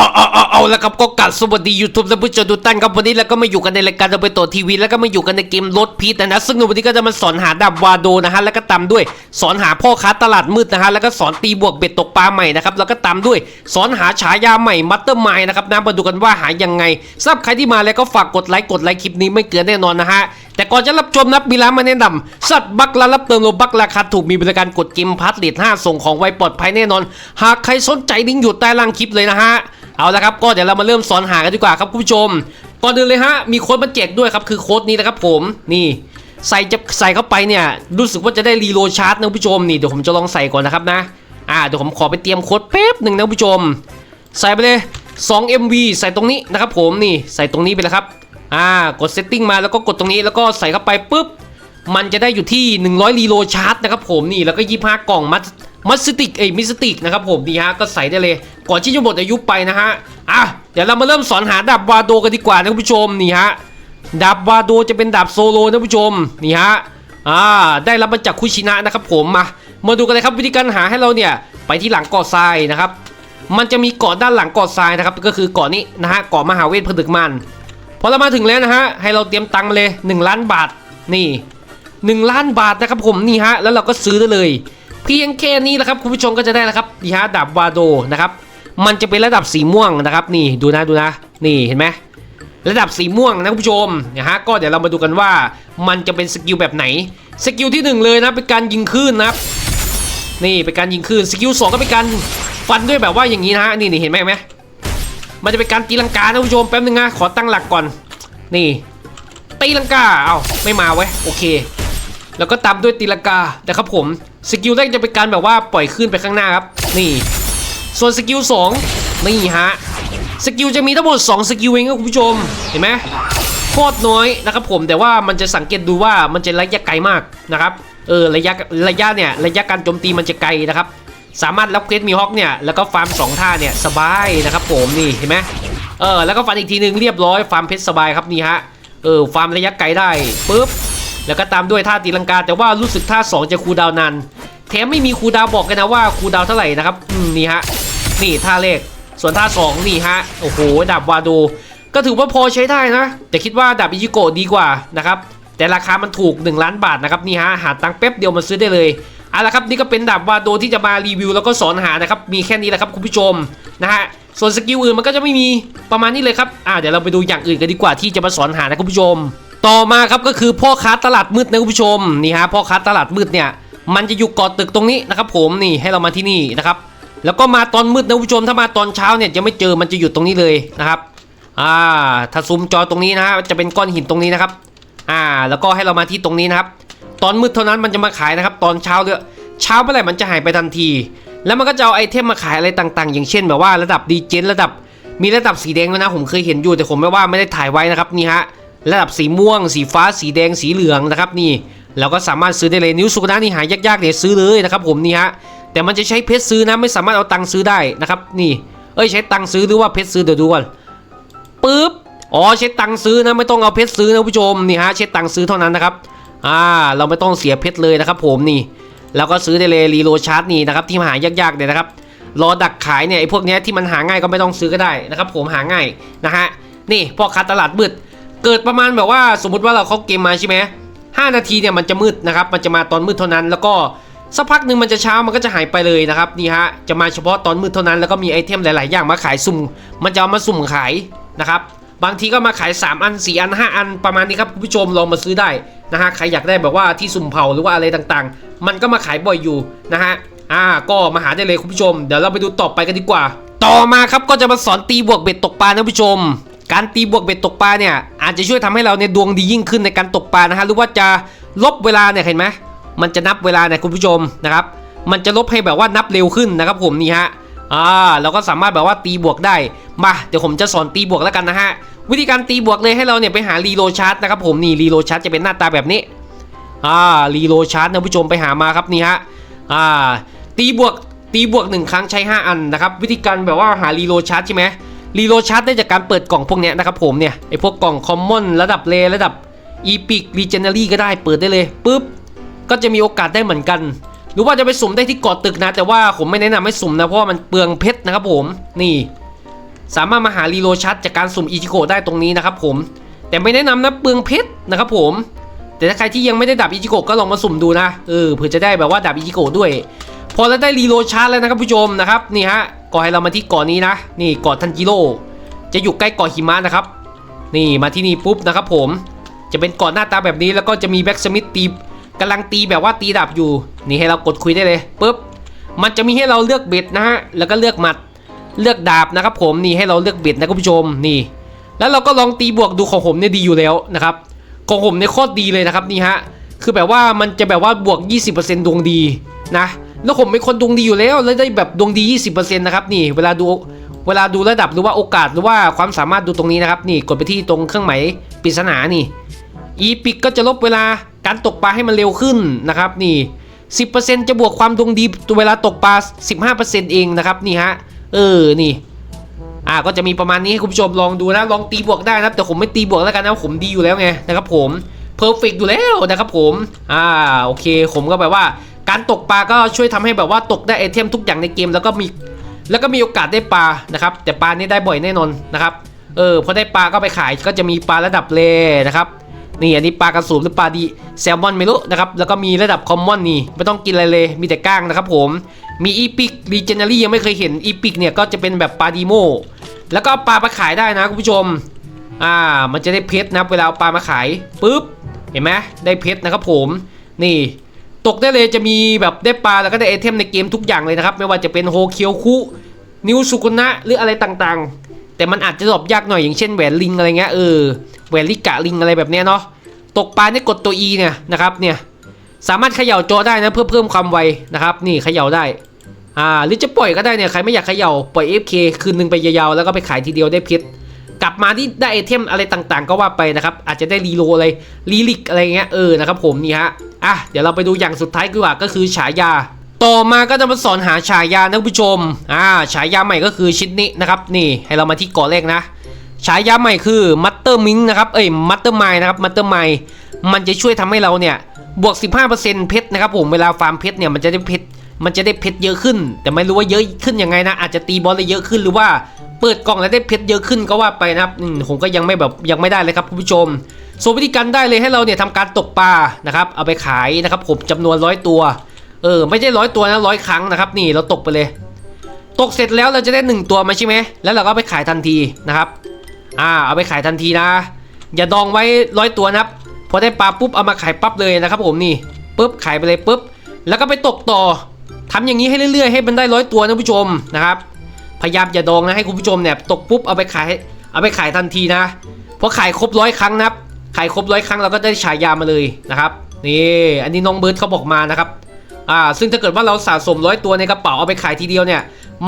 เอาเอาเอาเอาแล้วครับก็กัดสวัสดียูทูบและผู้ชมทุกท่านครับวันนี้เราก็มาอยู่กันในรายการเราไปต่อทีวีแล้วก็มาอยู่กันในเกมรถพีทนะ ซึ่งในวันนี้ก็จะมาสอนหาดาบวาโดนะฮะแล้วก็ตามด้วย สอนหาพ่อค้าตลาดมืดนะฮะแล้วก็สอนตีบวกเบ็ดตกปลาใหม่นะครับแล้วก็ตามด้วย สอนหาฉายาใหม่มัตเตอร์ไมนะครับนะมาดูกันว่าหายังไงสำหรับใครที่มาแล้วก็ฝากกดไลค์กดไลค์คลิปนี้ไม่เกินแน่นอนนะฮะแต่ก่อนจะรับชมนะมีร้านมาแนะนำสัตว์บักละรับเติมโลบักราคาถูกมีบริการกดเกมพาร์ทเลทห้าส่งของไวปลอดภัยแน่นอน หากใครสนใจลิงก์อยู่ใต้ล่างคลิปเลยนะฮะ เอาละครับก็เดี๋ยวเรามาเริ่มสอนหากันดีกว่าครับคุณผู้ชม ก่อนอื่นเลยฮะมีโค้ดมาแจกด้วยครับคือโค้ดนี้นะครับผมนี่ใส่จะใส่เข้าไปเนี่ยรู้สึกว่าจะได้รีโหลดชาร์จนะคุณผู้ชมนี่เดี๋ยวผมจะลองใส่ก่อนนะครับนะอ่าเดี๋ยวผมขอไปเตรียมโค้ดแป๊บหนึ่งนะคุณผู้ชม ใส่ไปเลย 2 MV ใส่ตรงนี้นะครับผมนี่ใส่ตรงนี้ไปเลยครับอ่ากดเซตติ้งมาแล้วก็กดตรงนี้แล้วก็ใส่เข้าไปปุ๊บมันจะได้อยู่ที่ 100รีโลชาร์จนะครับผมนี่แล้วก็25กล่องมัด มัสติกเอ้ยมิสติกนะครับผมดีฮะก็ใส่ได้เลยก่อนที่จะหมดอายุไปนะฮะอะเดี๋ยวเรามาเริ่มสอนหาดาบวาโดกันดีกว่านะคุณผู้ชมนี่ฮะดาบวาโดจะเป็นดาบโซโลนะคุณผู้ชมนี่ฮะอ่าได้รับมาจากคุชินะนะครับผมมามาดูกันเลยครับวิธีการหาให้เราเนี่ยไปที่หลังเกาะทรายนะครับมันจะมีเกาะด้านหลังเกาะทรายนะครับก็คือเกาะนี้นะฮะเกาะมหาเวทผนึกมันพอเรามาถึงแล้วนะฮะให้เราเตรียมตังค์มาเลย 1 ล้านบาทนี่ 1 ล้านบาทนะครับผมนี่ฮะแล้วเราก็ซื้อได้เลย พียงแค่นี้แหละครับคุณผู้ชมก็จะได้แล้วครับนี่ฮะดาบวาโดนะครับมันจะเป็นระดับสีม่วงนะครับ นี่ดูนะดูนะนี่เห็นไหมระดับสีม่วงนะคุณผู้ชมนะฮะก็เดี๋ยวเรามาดูกันว่ามันจะเป็นสกิลแบบไหนสกิลที่หนึ่งเลยนะเป็นการยิงคลื่นนะครับนี่เป็นการยิงคลื่นสกิลสองก็เป็นการฟันด้วยแบบว่าอย่างนี้นะฮะนี่นี่เห็นไหมเห็นไหมมันจะเป็นการตีลังกานะคุณผู้ชมแป๊บนึงนะขอตั้งหลักก่อน นี่ตีลังกาเอาไม่มาเว้ยโอเค แล้วก็ตามด้วยตีลกานะครับผมสกิลแรกจะเป็นการแบบว่าปล่อยขึ้นไปข้างหน้าครับนี่ส่วนสกิล2นี่ฮะสกิลจะมีทั้งหมด2สกิลเองครับคุณผู้ชมเห็นไหมโคตรน้อยนะครับผมแต่ว่ามันจะสังเกตดูว่ามันจะระยะไกลมากนะครับเออระยะระยะเนี่ยระยะการโจมตีมันจะไกลนะครับสามารถรับเควสมีฮอกเนี่ยแล้วก็ฟาร์มสองท่าเนี่ยสบายนะครับผมนี่เห็นไหมเออแล้วก็ฟันอีกทีหนึ่งเรียบร้อยฟาร์มเพชรสบายครับนี่ฮะเออฟาร์มระยะไกลได้ปุ๊บ แล้วก็ตามด้วยท่าตีลังกา แต่ว่ารู้สึกท่า 2 จะคูดาวน์นานแถมไม่มีคูดาวบอกกันนะว่าคูดาวเท่าไหร่นะครับนี่ฮะนี่ท่าเลขส่วนท่า 2 นี่ฮะโอ้โหดาบวาโดก็ถือว่าพอใช้ได้นะ แต่คิดว่าดาบอิจิโกะดีกว่านะครับแต่ราคามันถูก 1 ล้านบาทนะครับนี่ฮะหาตังค์แป๊บเดียวมาซื้อได้เลยเอาละครับนี่ก็เป็นดาบวาโดที่จะมารีวิวแล้วก็สอนหานะครับมีแค่นี้แหละครับคุณผู้ชมนะฮะส่วนสกิลอื่นมันก็จะไม่มีประมาณนี้เลยครับอ่าเดี๋ยวเราไปดูอย่างอื่นกันดีกว่าที่จะมาสอนหานะคุณผู้ชม ต่อมาครับก็คือพ่อค้าตลาดมืดนะคุณผู้ชมนี่ฮะพ่อค้าตลาดมืดเนี่ยมันจะอยู่กาะตึกตรงนี้นะครับ ผมนี่ให้เรามาที่นี่นะครับ แล้วก็มาตอนมืดนะคุณผู้ชมถ้ามาตอนเช้าเนี่ยจะไม่เจอมันจะอยู่ตรงนี้เลยนะครับอ่าถ้าซูมจอตรงนี้นะฮะจะเป็นก้อนหินตรงนี้นะครับอ่าแล้วก็ให้เรามาที่ตรงนี้นะครับ ตอนมืดเท่านั้นมันจะมาขายนะครับ ตอนเช้าเลยเช้าเมื่อไหร่มันจะหายไปทันที แล้วมันก็จะเอาไอเทมมาขายอะไรต่างๆ อย่างเช่นแบบว่าระดับดีเจนระดับมีระดับสีแดงด้วยนะผมเคยเห็นอยู่แต่ผมไม่ว่าไม่ได้ถ่ายไว้นะครับนี่ฮะ ระดับสีม่วง สีฟ้า สีแดง สีเหลืองนะครับนี่เราก็สามารถซื้อได้เลยนิ้วสุกนะนี่หายากๆเนี่ยซื้อเลยนะครับผมนี่ฮะแต่มันจะใช้เพชรซื้อนะไม่สามารถเอาตังค์ซื้อได้นะครับนี่เอ้ยใช้ตังค์ซื้อหรือว่าเพชรซื้อเดี๋ยวดูก่อนปึ๊บอ๋อใช้ตังค์ซื้อนะไม่ต้องเอาเพชรซื้อนะผู้ชมนี่ฮะใช้ตังค์ซื้อเท่านั้นนะครับอ่าเราไม่ต้องเสียเพชรเลยนะครับผมนี่แล้วก็ซื้อได้เลยรีโลชาร์จนี่นะครับที่หายากๆเนี่ยนะครับรอดักขายเนี่ยไอ้พวกเนี้ยที่มันหาง่ายก็ไม่ต้องซื้อก็ได้นะครับผมหาง่ายนะฮะนี่พ่อค้าตลาดมืด เกิดประมาณแบบว่าสมมติว่าเราเข้าเกมมาใช่ไหมห้านาทีเนี่ยมันจะมืดนะครับ มันจะมาตอนมืดเท่านั้น แล้วก็สักพักหนึ่งมันจะเช้ามันก็จะหายไปเลยนะครับนี่ฮะจะมาเฉพาะตอนมืดเท่านั้นแล้วก็มีไอเทมหลาย ๆ อย่างมาขายสุ่ม มันจะเอามาสุ่มขายนะครับบางทีก็มาขาย 3 อัน 4 อัน 5 อันประมาณนี้ครับคุณผู้ชมลองมาซื้อได้นะฮะใครอยากได้แบบว่าที่สุ่มเผาหรือว่าอะไรต่างๆ มันก็มาขายบ่อยอยู่นะฮะอ่าก็มาหาได้เลยคุณผู้ชม เดี๋ยวเราไปดูต่อไปกันดีกว่า ต่อมาครับก็จะมาสอนตีบวกเบ็ดตกปลานะผู้ชม การตีบวกเบ็ดตกปลาเนี่ยอาจจะช่วยทำให้เราเนี่ยดวงดียิ่งขึ้นในการตกปลานะฮะหรือว่าจะลบเวลาเนี่ยเห็นไหมมันจะนับเวลาเนี่ยคุณผู้ชมนะครับ มันจะลบให้แบบว่านับเร็วขึ้นนะครับผมนี่ฮะอ่าเราก็สามารถแบบว่าตีบวกได้มาเดี๋ยวผมจะสอนตีบวกแล้วกันนะฮะวิธีการตีบวกเลยให้เราเนี่ยไปหารีโลชาร์ตนะครับผมนี่รีโลชาร์ตจะเป็นหน้าตาแบบนี้อ่ารีโลชาร์ตนะผู้ชมไปหามาครับนี่ฮะอ่าตีบวกตีบวกหนึ่งครั้งใช้ 5 อันนะครับ วิธีการแบบว่าหารีโลชาร์ตใช่ไหม รีโลชาร์ได้จากการเปิดกล่องพวกนี้นะครับผมเนี่ยไอพวกกล่องคอมมอนระดับเลระดับอีพิกรีเจนเนอรี่ก็ได้เปิดได้เลยปุ๊บก็จะมีโอกาสได้เหมือนกัน หรือว่าจะไปสุ่มได้ที่เกาะตึกนะ แต่ว่าผมไม่แนะนำให้สุ่มนะเพราะมันเปลืองเพชรนะครับผมนี่ สามารถมาหารีโลชัดจากการสุ่มอิจิโกะได้ตรงนี้นะครับผม แต่ไม่แนะนำนะเปลืองเพชรนะครับผม แต่ถ้าใครที่ยังไม่ได้ดับอิจิโกะก็ลองมาสุ่มดูนะเออเผื่อจะได้แบบว่าดับอิจิโกะด้วย พอเราได้รีโลชาร์จแล้วนะครับผู้ชมนะครับนี่ฮะ ก็ให้เรามาที่เกาะนี้นะ นี่เกาะทันจิโร่จะอยู่ใกล้เกาะหิมะนะครับ นี่มาที่นี่ปุ๊บนะครับผม จะเป็นเกาะหน้าตาแบบนี้แล้วก็จะมีแบ็กสมิธตีกำลังตีแบบว่าตีดับอยู่ นี่ให้เรากดคุยได้เลยปุ๊บ มันจะมีให้เราเลือกเบ็ดนะฮะ แล้วก็เลือกหมัด เลือกดาบนะครับผม นี่ให้เราเลือกเบ็ดนะคุณผู้ชม นี่ แล้วเราก็ลองตีบวกดูของผมเนี่ยดีอยู่แล้วนะครับ ของผมเนี่ยโคตรดีเลยนะครับนี่ฮะ คือแบบว่ามันจะแบบว่าบวก 20%ดวงดีนะ แล้วผมเป็นคนดวงดีอยู่แล้วแล้วได้แบบดวงดี 20%นะครับนี่เวลาดูเวลาดูระดับหรือว่าโอกาสหรือว่าความสามารถดูตรงนี้นะครับนี่กดไปที่ตรงเครื่องหมายปริศนานี่อีพิกก็จะลบเวลาการตกปลาให้มันเร็วขึ้นนะครับนี่ 10%จะบวกความดวงดีเวลาตกปลา 15%เองนะครับนี่ฮะเออนี่อ่าก็จะมีประมาณนี้ให้คุณผู้ชมลองดูนะลองตีบวกได้นะครับ แต่ผมไม่ตีบวกแล้วกันนะผมดีอยู่แล้วไงนะครับผมเพอร์เฟกอยู่แล้วนะครับผมอ่าโอเค ผมก็แบบว่า การตกปลาก็ช่วยทำให้แบบว่าตกได้ไอเทมทุกอย่างในเกมแล้วก็มีแล้วก็มีโอกาสได้ปลานะครับ แต่ปลานี่ได้บ่อยแน่นอนนะครับเออพอได้ปลาก็ไปขายก็จะมีปลาระดับเลนะครับนี่อันนี้ปลากระสูบหรือปลาดีแซลมอนไม่รู้นะครับแล้วก็มีระดับคอมมอนนี่ไม่ต้องกินอะไรเลยมีแต่ก้างนะครับผมมีอีพิกรีเจน a รี่ยังไม่เคยเห็นอีพิกเนี่ยก็จะเป็นแบบปลาดีโมแล้วก็ปลามาขายได้นะคุณผู้ชมอ่ามันจะได้เพชรนะเวลาเอาปลามาขายปุ๊บเห็นไหมได้เพชรนะครับผมนี่ ตกได้เลยจะมีแบบได้ปลาแล้วก็ได้ไอเทมในเกมทุกอย่างเลยนะครับ ไม่ว่าจะเป็นโฮเคียวคุนิวสุกุนะหรืออะไรต่างๆ แต่มันอาจจะดรอปยากหน่อยอย่างเช่นแหวนลิงอะไรเงี้ยเออแหวนลิกะลิงอะไรแบบเนี้ยเนาะตกปลาเนี่ยกดตัว E เนี่ยนะครับเนี่ยสามารถเขย่าจอได้นะเพื่อเพิ่มความไวนะครับ นี่เขย่าได้อ่าหรือจะปล่อยก็ได้เนี่ยใครไม่อยากเขย่าปล่อย FK คืนหนึ่งไปยาวๆแล้วก็ไปขายทีเดียวได้เพชร กลับมาที่ได้ไอเทมอะไรต่างๆ ก็ว่าไปนะครับ อาจจะได้รีโลอะไรรีลิกอะไรเงี้ยเออนะครับผมนี่ฮะอะเดี๋ยวเราไปดูอย่างสุดท้ายดีกว่าก็คือฉายา ต่อมาก็จะมาสอนหาฉายานะผู้ชมอ่าฉายาใหม่ก็คือชิ้นนี้นะครับนี่ให้เรามาที่ก่อแรกนะฉายาใหม่คือมัตเตอร์มิงนะครับเอ้ยมัตเตอร์ไมนะครับมัตเตอร์ไมมันจะช่วยทำให้เราเนี่ยบวก 15%เพชรนะครับผมเวลาฟาร์มเพชรเนี่ยมันจะได้เพชรมันจะได้เพชรเยอะขึ้น แต่ไม่รู้ว่าเยอะขึ้นยังไงนะอาจจะตีบอลได้เยอะขึ้นหรือว่า เปิดกล่องแล้วได้เพชรเยอะขึ้นก็ว่าไปนะครับผมก็ยังไม่แบบยังไม่ได้เลยครับคุณผู้ชมส่วนวิธีการได้เลยให้เราเนี่ยทำการตกปลานะครับเอาไปขายนะครับผมจำนวนร้อยตัวเออไม่ใช่ร้อยตัวนะร้อยครั้งนะครับนี่เราตกไปเลย ตกเสร็จแล้วเราจะได้หนึ่งตัวมาใช่ไหมแล้วเราก็ไปขายทันทีนะครับอ่าเอาไปขายทันทีนะ อย่าดองไว้ร้อยตัวนะครับพอได้ปลาปุ๊บเอามาขายปั๊บเลยนะครับผมนี่ปุ๊บขายไปเลยปุ๊บแล้วก็ไปตกต่อทำอย่างนี้ให้เรื่อยๆ ให้มันได้ร้อยตัวนะผู้ชมนะครับ พยายามอย่าดองนะให้คุณผู้ชมเนี่ยตกปุ๊บเอาไปขายเอาไปขายทันทีนะพอขายครบร้อยครั้งนะครับขายครบร้อยครั้งเราก็ได้ฉายามาเลยนะครับนี่อันนี้น้องเบิร์ดเขาบอกมานะครับอ่าซึ่งถ้าเกิดว่าเราสะสมร้อยตัวในกระเป๋าเอาไปขายทีเดียวเนี่ย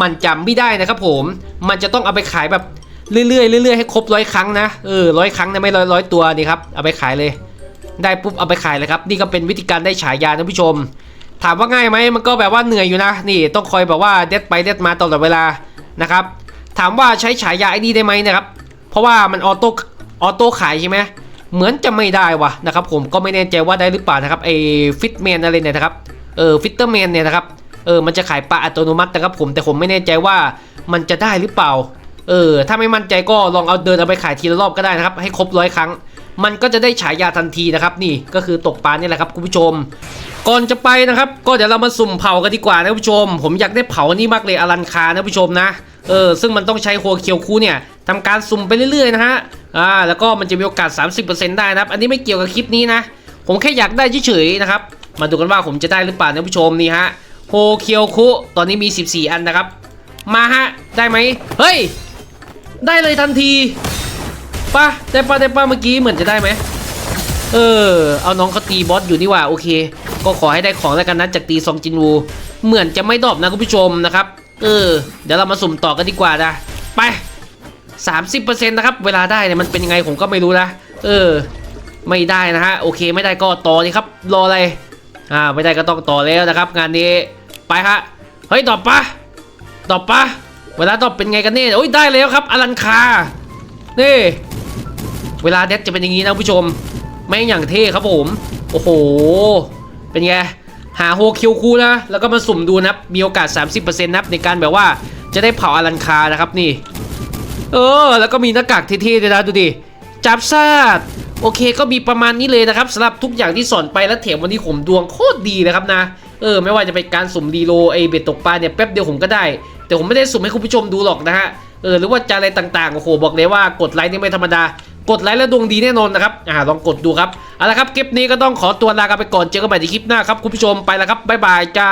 มันจำไม่ได้นะครับผมมันจะต้องเอาไปขายแบบเรื่อยๆเรื่อยๆให้ครบร้อยครั้งนะเออร้อยครั้งนะไม่ร้อยร้อยตัวนี่ครับเอาไปขายเลย ได้ปุ๊บเอาไปขายเลยครับนี่ก็เป็นวิธีการได้ฉายานะผู้ชม ถามว่าง่ายไหมมันก็แบบว่าเหนื่อยอยู่นะ นี่ต้องคอยแบบว่าเด็ดไปเด็ดมาตลอดเวลา นะครับ ถามว่าใช้ฉายาไอ้นี่ได้ไหมนะครับ เพราะว่ามันออโต้ออโต้ขายใช่ไหมเหมือนจะไม่ได้วะนะครับ ผมก็ไม่แน่ใจว่าได้หรือเปล่านะครับไอ้ฟิตแมนอะไรเนี่ยนะครับเออฟิตเตอร์แมนเนี่ยนะครับเออมันจะขายปลาอัตโนมัตินะครับผมแต่ผมไม่แน่ใจว่ามันจะได้หรือเปล่าเออถ้าไม่มั่นใจก็ลองเอาเดินเอาไปขายทีละรอบก็ได้นะครับ ให้ครบร้อยครั้ง มันก็จะได้ฉายาทันทีนะครับ นี่ก็คือตกปลานี่แหละครับคุณผู้ชม ก่อนจะไปนะครับ ก็เดี๋ยวเรามาสุ่มเผากันดีกว่านะผู้ชม ผมอยากได้เผานี่มากเลยอลันคานะผู้ชมนะเออซึ่งมันต้องใช้โฮเคียวคูเนี่ยทำการสุ่มไปเรื่อยๆนะฮะอ่าแล้วก็มันจะมีโอกาส 30%ได้นะครับ อันนี้ไม่เกี่ยวกับคลิปนี้นะ ผมแค่อยากได้เฉยๆนะครับมาดูกันว่าผมจะได้หรือเปล่านะผู้ชมนี่ฮะโฮเคียวคุตอนนี้มี 14 อันนะครับ มาฮะ ได้ไหมเฮ้ย ได้เลยทันที ปะได้ปะได้ปะเมื่อกี้เหมือนจะได้ไหมเออ เอาน้องเขาตีบอสอยู่นี่ว่าโอเค ก็ขอให้ได้ของแล้วกันนะจากตีซองจินวู เหมือนจะไม่ดรอปนะคุณผู้ชมนะครับ เออ เดี๋ยวเรามาสุ่มต่อกันดีกว่านะไป 30%นะครับ เวลาได้เนี่ยมันเป็นยังไงผมก็ไม่รู้นะเออ ไม่ได้นะฮะโอเค ไม่ได้ก็ต่อนี่ครับ รออะไรอ่าไม่ได้ก็ต้องต่อแล้วนะครับ งานนี้ไปฮะเฮ้ยตอบปะตอบปะเวลาตอบเป็นไงกันเนี่ยโอ้ยได้แล้วครับอลันคานี่ เวลาเด็ดจะเป็นอย่างนี้นะผู้ชมแม่งอย่างเท่ครับผม โอ้โห เป็นไง หาโฮคิวคูนะ แล้วก็มาสุ่มดูนะครับมีโอกาส 30%นะครับในการแบบว่าจะได้เผาอลันคานะครับนี่ เออ แล้วก็มีหน้ากากเท่ๆด้วยนะดูดิ จับซาดโอเคก็มีประมาณนี้เลยนะครับสำหรับทุกอย่างที่สอนไปแล้วแถมวันนี้ผมดวงโคตรดีนะครับนะเออไม่ว่าจะเป็นการสุ่มรีโลไอเบ็ดตกปลาเนี่ยแป๊บเดียวผมก็ได้ แต่ผมไม่ได้สุ่มให้คุณผู้ชมดูหรอกนะฮะเออหรือว่าจะอะไรต่างๆโอ้โหบอกเลยว่ากดไลค์นี่ไม่ธรรมดา กดไลค์และดวงดีแน่นอนนะครับอ่าลองกดดูครับเอาละครับคลิปนี้ก็ต้องขอตัวลากันไปก่อนเจอกันใหม่ในคลิปหน้าครับคุณผู้ชมไปแล้วครับบ๊ายบายจ้า